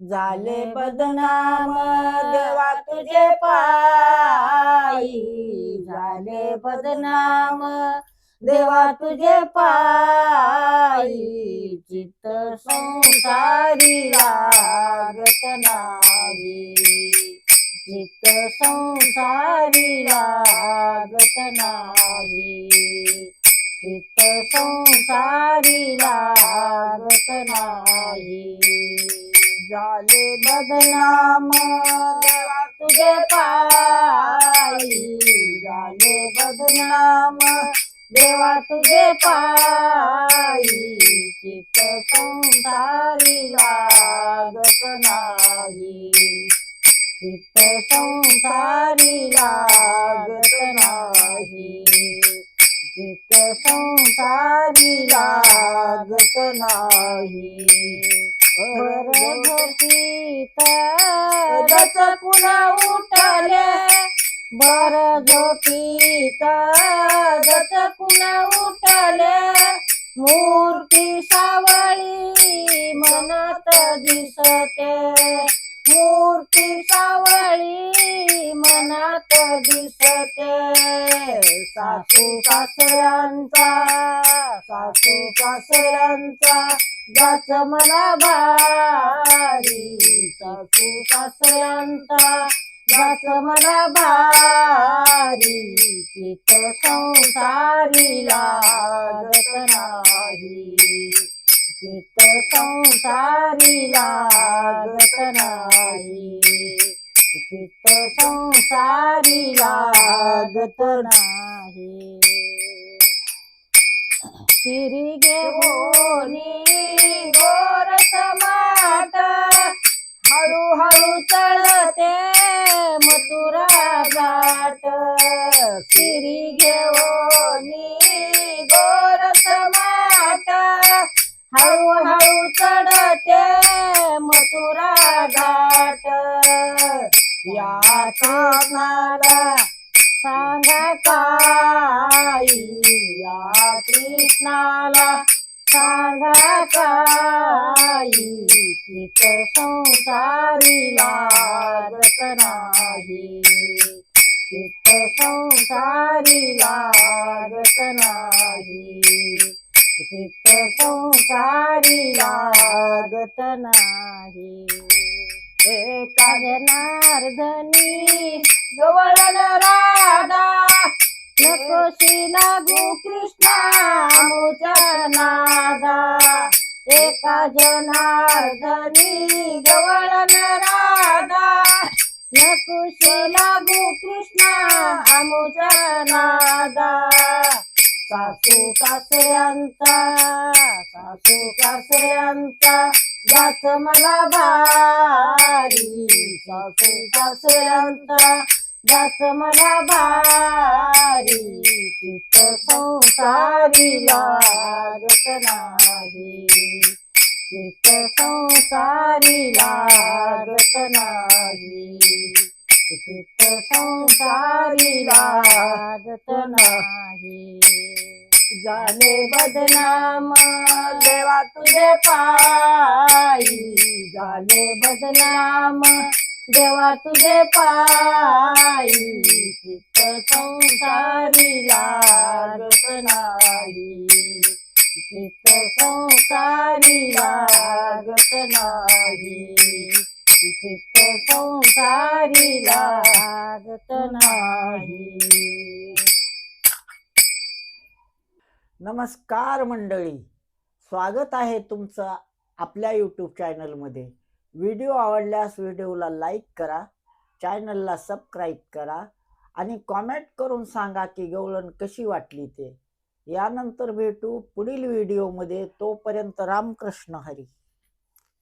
झाले बदनाम देवा तुझे पायी. झाले बदनाम देवा तुझे पायी. चित्त संसारी लागत नाही. चित्त संसारी लागत नाही. चित्त संसारी लागत नाही. झाले बदनाम. देवा तुझे पायी झाले बदनाम. देवा तुझे पायी चित संसारी लागत नाही. चित संसारी लागत नाही. चित संसारी लागत नाही. दच पुन्हा उठले? बर झोपीत दच पुन्हा उठले? मूर्ती सावळी मनात दिसते. मूर्ती सावळी मनात दिसते. सासू सासऱ्यांचा सासू सासऱ्यांचा जाच मला भारी सासू सासऱ्यांचा. जाच मला भारी चित संसारी लागत नाही. चित संसारी लागत नाही. चित संसारी लागत नाही. सिरी घेऊनी गोर समाट हळूहळू चढते मथुरा घाट. सिरी घेऊनी गोर समाट हळूहळू चढते मथुरा घाट. या सांगा काय? कृष्णाला सांगा काही चित संसारी लागत नाही. चित्त संसारी लागत नाही. चित्त संसारी लागत नाही. एका जनार्दनी गवळण नकोशी लागू कृष्णा नादा एका जनार्दनी गवळ राधा नकुशी लागू कृष्णा आमुच्या नादा सासू सासऱ्यांचा सासू सासऱ्यांचा याच मला भारी. सासू सासऱ्यांचा जास मला भारी चित्त संसारी लागत नाही. चित्त संसारी लागत नाही. चित्त संसारी लागत नाही. झाले बदनाम देवा तुझे पायी. झाले बदनाम देवा तुझे पायी चित्त संसारी लागत नाही. चित्त संसारी लागत नाही. चित्त संसारी लागत नाही. नमस्कार मंडळी. स्वागत आहे तुमचं आपल्या यूट्यूब चॅनलमध्ये व्हिडिओ आवडल्यास व्हिडिओला लाईक करा चॅनलला सबस्क्राईब करा आणि कॉमेंट करून सांगा की गवळण कशी वाटली ते. यानंतर भेटू पुढील व्हिडिओमध्ये. तोपर्यंत रामकृष्ण हरी.